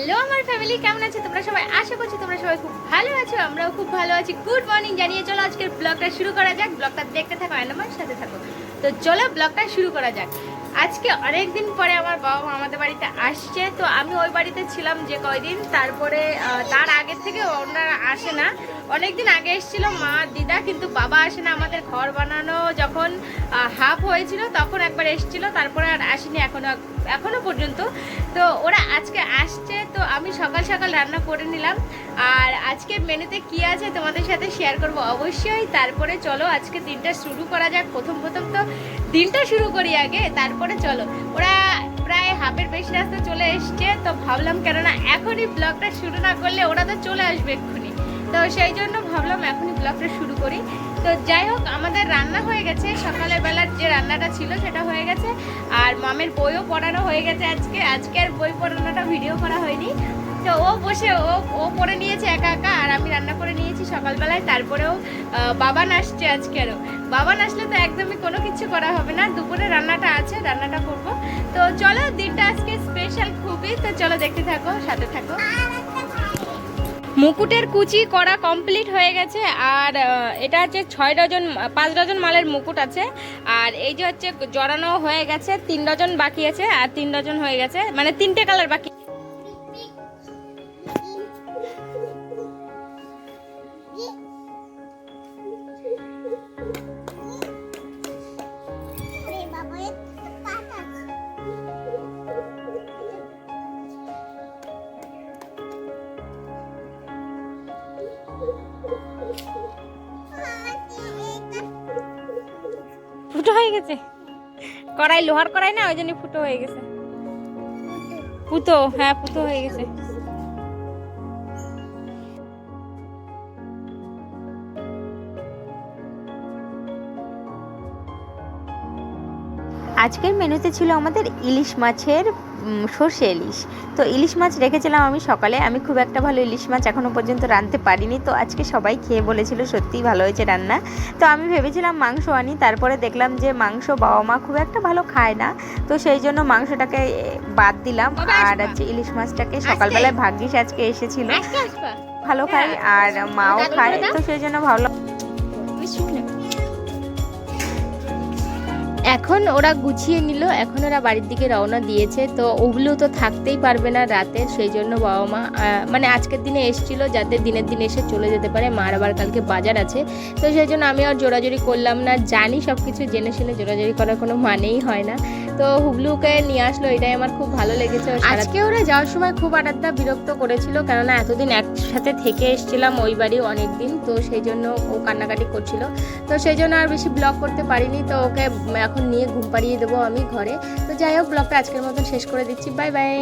Hello আমার family কেমন আছে? তোমরা সবাই আশা করছি তোমরা সবাই খুব ভালো আছো, আমরাও খুব ভালো আছি। গুড মর্নিং জানিয়ে চলো আজকের ব্লগটা শুরু করা যাক। ব্লগটা দেখতে থাকো আর আমার সাথে থাকো। তো চলো ব্লগটা শুরু করা যাক। আজকে অনেক দিন পরে আমার বাবা মা আমাদের বাড়িতে আসছে, তো আমি ওই বাড়িতে ছিলাম যে কয়দিন, তারপরে তার আগের থেকে ওনারা আসে না। অনেক দিন আগে এসেছিল মা, দিদা, কিন্তু বাবা আসে না। আমাদের ঘর বানানো যখন হাফ হয়েছিল, তখন একবার এসেছিল, তারপরে আর আসেনি এখনও এখনও পর্যন্ত। তো ওরা আজকে আসছে তো আমি সকাল সকাল রান্না করে নিলাম। আর আজকে মেনুতে কি আছে তোমাদের সাথে শেয়ার করব অবশ্যই। তারপরে চলো, আজকে দিনটা শুরু করা যাক। প্রথম প্রথম তো দিনটা শুরু করি আগে, তারপরে চলো। ওরা প্রায় হাফের বেশি রাস্তা চলে এসছে, তো ভাবলাম কেননা এখনই ব্লগটা শুরু না করলে ওরা তো চলে আসবে এক্ষুনি। তো সেই জন্য ভাবলাম এখনই ব্লগটা শুরু করি। তো যাই হোক আমাদের রান্না হয়ে গেছে। সকালের বেলার যে রান্নাটা ছিল সেটা হয়ে গেছে। আর মামের বইও পড়ানো হয়ে গেছে আজকে। আজকে আর বই পড়ানোটা ভিডিও করা হয়নি। তো ও বসে ও ও পড়ে নিয়েছে একা একা আর আমি রান্না করে নিয়েছি সকালবেলায়। তারপরেও আহ, বাবান আসছে আজকেরও বাবান আসলে তো একদমই কোনো কিছু করা হবে না। দুপুরে রান্নাটা আছে রান্নাটা করব। তো চলো দিনটা আজকে স্পেশাল খুবই। তো চলো দেখতে থাকো সাথে থাকো। মুকুটের কুচি করা কমপ্লিট হয়ে গেছে, আর এটা হচ্ছে ছয় ডজন, পাঁচ ডজন মালের মুকুট আছে, আর এই যে হচ্ছে জড়ানো হয়ে গেছে, তিন ডজন বাকি আছে, আর তিন ডজন হয়ে গেছে মানে তিনটে কালার বাকি। ফুটো হয়ে গেছে। কড়াই, লোহার কড়াই না? ওই জন্য ফুটো হয়ে গেছে। পুতো হ্যাঁ পুতো হয়ে গেছে। আজকের মেনুতে ছিল আমাদের ইলিশ মাছের সর্ষে ইলিশ। তো ইলিশ মাছ রেখেছিলাম আমি সকালে। আমি খুব একটা ভালো ইলিশ মাছ এখনও পর্যন্ত রাঁধতে পারিনি। তো আজকে সবাই খেয়ে বলেছিল সত্যিই ভালো হয়েছে রান্না। তো আমি ভেবেছিলাম মাংস আনি। তারপরে দেখলাম যে মাংস বাবা মা খুব একটা ভালো খায় না। তো সেই জন্য মাংসটাকে বাদ দিলাম। আর? হচ্ছে ইলিশ মাছটাকে সকালবেলায় ভাগ্যিস আজকে এসেছিল। ভালো খায় আর মাও খায়। তো সেই জন্য ভালো এখন ওরা গুছিয়ে নিল, এখন ওরা বাড়ির দিকে রওনা দিয়েছে, তো ওগুলো তো থাকতেই পারবে না রাতে, সেই জন্য বাবা মা মানে আজকের দিনে এসছিল যাতে দিনের দিন এসে চলে যেতে পারে, মার আবার কালকে বাজার আছে, তো সেই জন্য আমি আর জোরাজোরি করলাম না, জানি সব কিছু জেনে শুনে জোরাজোরি করার কোনো মানেই হয় না, তো হুবলুকে নিয়ে আসলো, এটাই আমার খুব ভালো লেগেছে আজকে ওরা যাওয়ার সময় খুব আড্ডা বিরক্ত করেছিল, কেননা এতদিন একসাথে থেকে এসেছিলাম ওই বাড়ি অনেক দিন তো সেই জন্য ও কান্নাকাটি করছিল, তো সেই জন্য আর বেশি ব্লগ করতে পারিনি, তো ওকে নিয়ে ঘুম পাড়িয়ে দেবো আমি ঘরে। তো যাই হোক ব্লগটা আজকের মতন শেষ করে দিচ্ছি। Bye bye